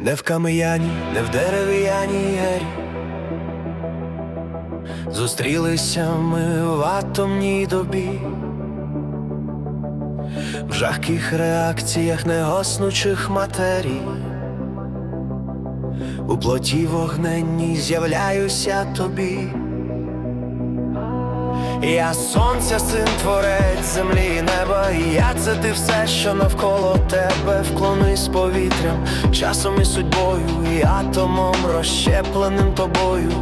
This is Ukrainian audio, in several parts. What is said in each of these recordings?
Не в камеяні, не в дерев'яній гері Зустрілися ми в атомній добі, в жахких реакціях негоснучих матерій, у плоті вогненній з'являюся тобі. Я сонця, син творець землі і неба, і я це ти все, що навколо тебе. Вклонись повітрям, часом і судьбою, і атомом розщепленим тобою,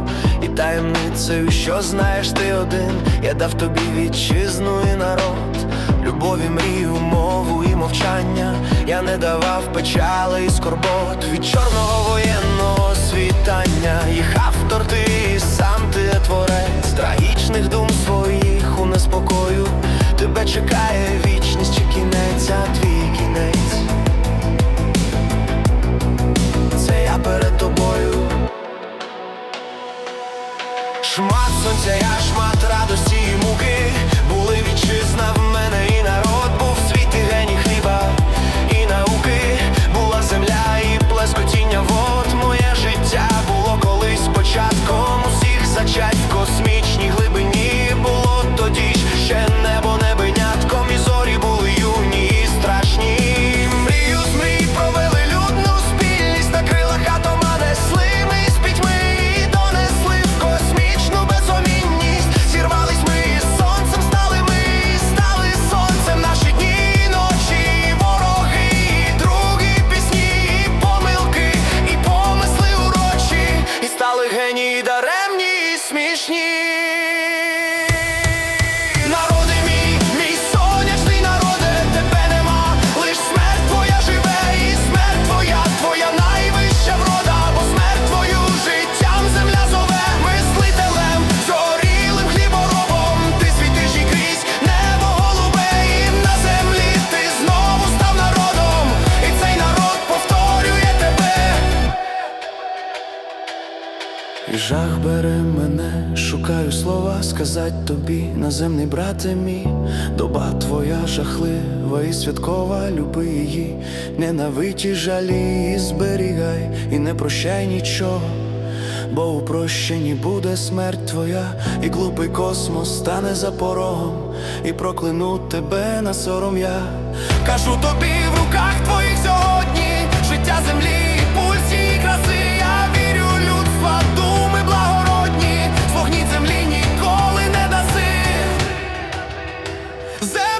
і таємницею, що знаєш ти один, я дав тобі вітчизну і народ, любові, мрію, мову і мовчання, я не давав печали і скорбот. Від чорного воєнного світання, їх автор ти сам Шмат сонця, я шмат радості і муки. І жах бере мене, шукаю слова сказать тобі, наземний брате мій, доба твоя жахлива і святкова, люби її, ненавидь і жалі, і зберігай, і не прощай нічого, бо у прощенні буде смерть твоя, і глупий космос стане за порогом, і прокляну тебе на сором я. Кажу тобі Zero.